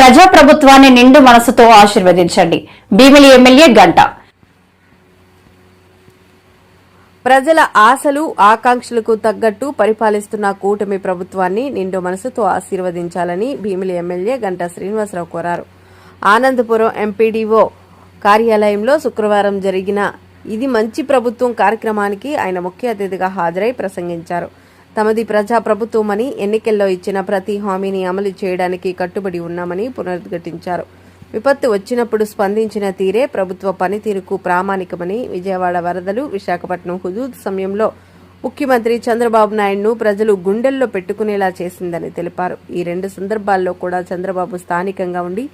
ప్రజాప్రభుత్వాన్ని నిండు మనసుతో ఆశీర్వదించండి. భీమిలి ఎమ్మెల్యే గంట. ప్రజల ఆశలు ఆకాంక్షలకు తగ్గట్టు పరిపాలిస్తున్న కూటమి ప్రభుత్వాన్ని నిండు మనసుతో ఆశీర్వదించాలని భీమిలి ఎమ్మెల్యే గంటా శ్రీనివాసరావు కోరారు. ఆనందపురం ఎంపీడీఓ కార్యాలయంలో శుక్రవారం జరిగిన ఇది మంచి ప్రభుత్వం కార్యక్రమానికి ఆయన ముఖ్య అతిథిగా హాజరై ప్రసంగించారు. తమది ప్రజా ప్రభుత్వమని ఎన్నికల్లో ఇచ్చిన ప్రతి హామీని అమలు చేయడానికి కట్టుబడి ఉన్నామని పునరుద్ఘటించారు. విపత్తు వచ్చినప్పుడు స్పందించిన తీరే ప్రభుత్వ పనితీరుకు ప్రామాణికమని విజయవాడ వరదలు విశాఖపట్నం హుదూద్ సమయంలో ముఖ్యమంత్రి చంద్రబాబు నాయుడును ప్రజలు గుండెల్లో పెట్టుకునేలా చేసిందని తెలిపారు. ఈ రెండు సందర్భాల్లో కూడా చంద్రబాబు స్థానికంగా ఉండి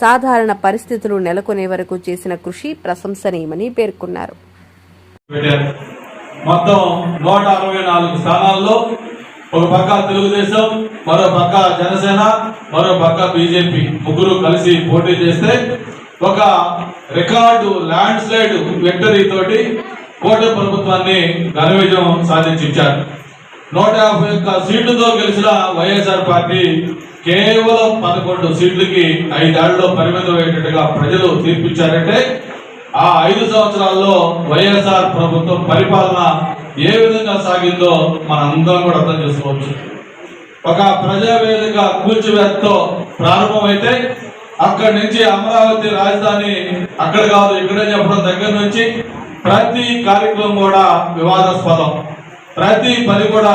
సాధారణ పరిస్థితులు నెలకొనే వరకు చేసిన కృషి ప్రశంసనీయమని పేర్కొన్నారు. మొత్తం నూట అరవై నాలుగు స్థానాల్లో ఒక పక్క తెలుగుదేశం మరో పక్క జనసేన మరో పక్క బీజేపీ. ముగ్గురు కలిసి పోటీ చేస్తే ఒక రికార్డు ల్యాండ్ స్లైడ్ విక్టరీ తోటి కోట ప్రభుత్వాన్ని ఘన విజయం సాధించారు నూట యాభై ఒక్క సీట్లతో గెలిచిన వైఎస్ఆర్ పార్టీ కేవలం పదకొండు సీట్లకి ఐదేళ్ళలో పరిమితమయ్యేటట్టుగా ప్రజలు తీర్పిచ్చారంటే ఆ ఐదు సంవత్సరాల్లో వైఎస్ఆర్ ప్రభుత్వం పరిపాలన ఏ విధంగా సాగిందో మన అందరం కూడా అర్థం చేసుకోవచ్చు. ఒక ప్రజావేదిక కూల్చివేతతో ప్రారంభమైతే అక్కడి నుంచి అమరావతి రాజధాని అక్కడ కాదు ఇక్కడే చెప్పడం దగ్గర నుంచి ప్రతి కార్యక్రమం కూడా వివాదాస్పదం. ప్రతి పని కూడా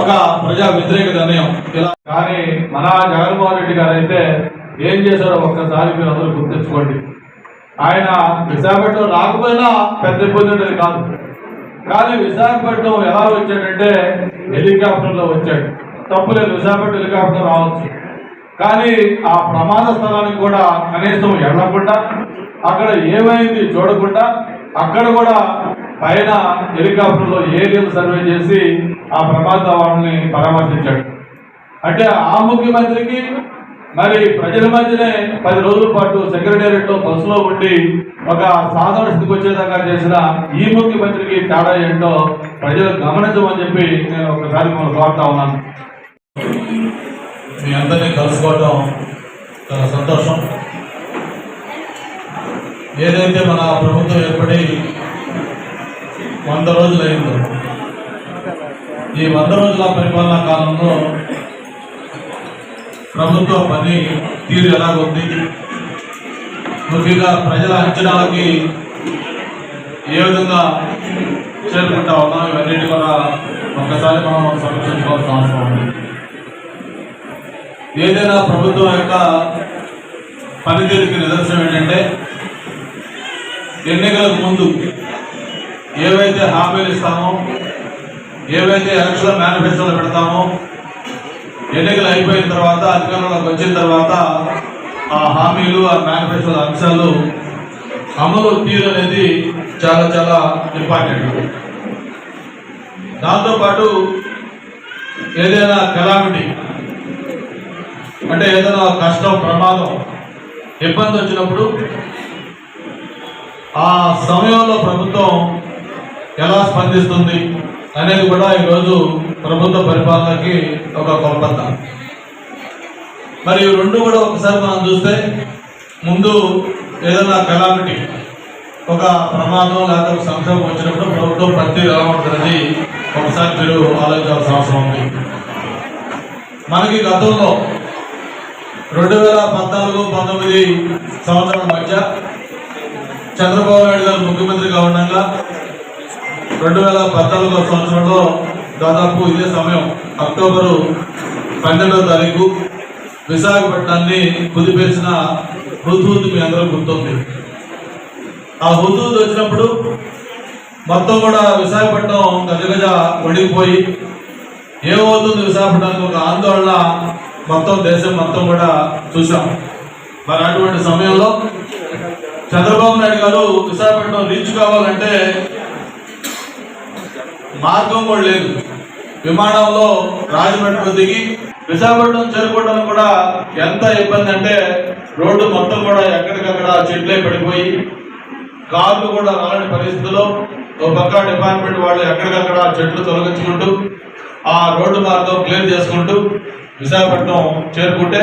ఒక ప్రజా వ్యతిరేక నిర్ణయం. ఇలా కానీ మన జగన్మోహన్ రెడ్డి గారు అయితే ఏం చేశారో ఒక్కసారి మీరు అందరూ గుర్తించుకోండి. ఆయన విశాఖపట్నం రాకపోయినా పెద్ద ఇబ్బంది ఉండేది కాదు. కానీ విశాఖపట్నం ఎలా వచ్చాడంటే హెలికాప్టర్లో వచ్చాడు. తప్పులేదు విశాఖపట్నం హెలికాప్టర్ రావచ్చు. కానీ ఆ ప్రమాద స్థలానికి కూడా కనీసం వెళ్ళకుండా అక్కడ ఏమైంది చూడకుండా అక్కడ కూడా పైన హెలికాప్టర్లో ఏరియల్ సర్వే చేసి ఆ ప్రమాద వాళ్ళని పరామర్శించాడు. అంటే ఆ ముఖ్యమంత్రికి మరి ప్రజల మధ్యనే పది రోజుల పాటు సెక్రటేరియట్లో బస్సులో ఉండి ఒక సాధారణ స్థితికి వచ్చేదాకా చేసిన ఈ ముఖ్యమంత్రికి తేడా ఏంటో ప్రజలు గమనించమని చెప్పి నేను ఒకసారి మనం కోరుతా ఉన్నాను. మీ అందరినీ కలుసుకోవటం చాలా సంతోషం. ఏదైతే మన ప్రభుత్వం ఏర్పడి వంద రోజులు అయిందో ఈ వంద రోజుల పరిపాలనా కాలంలో ప్రభుత్వ పని తీరు ఎలాగుంది? ముఖ్యంగా ప్రజల అంచనాలకి ఏ విధంగా చేరుకుంటా ఉన్నాం? ఇవన్నీ కూడా ఒక్కసారి మనం సమీక్షించుకోవాల్సిన అవసరం ఉంది. ఏదైనా ప్రభుత్వం యొక్క పనితీరుకి నిదర్శనం ఏంటంటే ఎన్నికలకు ముందు ఏవైతే హామీలు ఇస్తామో ఏవైతే ఎలక్షన్ మేనిఫెస్టోలు పెడతామో ఎన్నికలు అయిపోయిన తర్వాత అధికారంలోకి వచ్చిన తర్వాత ఆ హామీలు ఆ మేనిఫెస్టోల అంశాలు అమలు తీరు అనేది చాలా చాలా ఇంపార్టెంట్ దాంతోపాటు ఏదైనా కెలామిటీ అంటే ఏదైనా కష్టం ప్రమాదం ఇబ్బంది వచ్చినప్పుడు ఆ సమయంలో ప్రభుత్వం ఎలా స్పందిస్తుంది? అనేది కూడా ఈరోజు ప్రభుత్వ పరిపాలనకి ఒక కొలబద్ద మరి రెండు కూడా ఒకసారి మనం చూస్తే ముందు ఏదైనా కలామిటీ ఒక ప్రమాదం లేదా ఒక సంక్షోభం వచ్చినప్పుడు ప్రభుత్వం ప్రతి ఎలా ఉంటుందని ఒకసారి మీరు ఆలోచించాల్సిన అవసరం ఉంది. మనకి గతంలో రెండు వేల పద్నాలుగు పంతొమ్మిది సంవత్సరాల మధ్య చంద్రబాబు నాయుడు గారు ముఖ్యమంత్రిగా ఉండగా రెండు వేల పద్నాలుగో సంవత్సరంలో దాదాపు ఇదే సమయం అక్టోబరు పన్నెండవ తారీఖు విశాఖపట్నాన్ని కుదిపేసిన హుద్హుద్ మీ అందరూ గుర్తుంది. ఆ హుద్హుద్ వచ్చినప్పుడు మొత్తం కూడా విశాఖపట్నం గజగజ వణిగిపోయి ఏమవుతుంది విశాఖపట్నానికి? ఒక ఆందోళన మొత్తం దేశం మొత్తం కూడా చూసాం మరి అటువంటి సమయంలో చంద్రబాబు నాయుడు గారు విశాఖపట్నం రీచ్ కావాలంటే మార్గం కూడా లేదు. విమానంలో రాజమండ్రి దిగి విశాఖపట్నం చేరుకోవడం కూడా ఎంత ఇబ్బంది అంటే రోడ్డు మొత్తం కూడా ఎక్కడికక్కడ చెట్లే పడిపోయి కార్లు కూడా రాలని పరిస్థితుల్లో ఒక పక్క డిపార్ట్మెంట్ వాళ్ళు ఎక్కడికక్కడ చెట్లు తొలగించుకుంటూ ఆ రోడ్డు మార్గం క్లియర్ చేసుకుంటూ విశాఖపట్నం చేరుకుంటే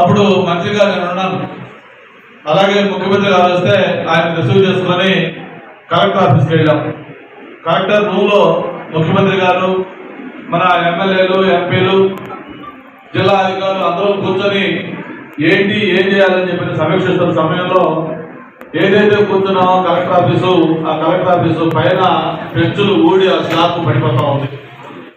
అప్పుడు మంత్రిగా నేను ఉన్నాను. అలాగే ముఖ్యమంత్రి గారు వస్తే ఆయన రిసీవ్ చేసుకొని కలెక్టర్ ఆఫీస్కి వెళ్ళాం. కలెక్టర్ రూమ్లో ముఖ్యమంత్రి గారు మన ఎమ్మెల్యేలు ఎంపీలు జిల్లా అధికారులు అందరూ కూర్చొని ఏంటి ఏం చేయాలని చెప్పి సమీక్షిస్తున్న సమయంలో ఏదైతే కూర్చున్నామో కలెక్టర్ ఆఫీసు ఆ కలెక్టర్ ఆఫీసు పైన పెంచులు ఊడి ఆ స్లాబ్ పడిపోతా ఉంది.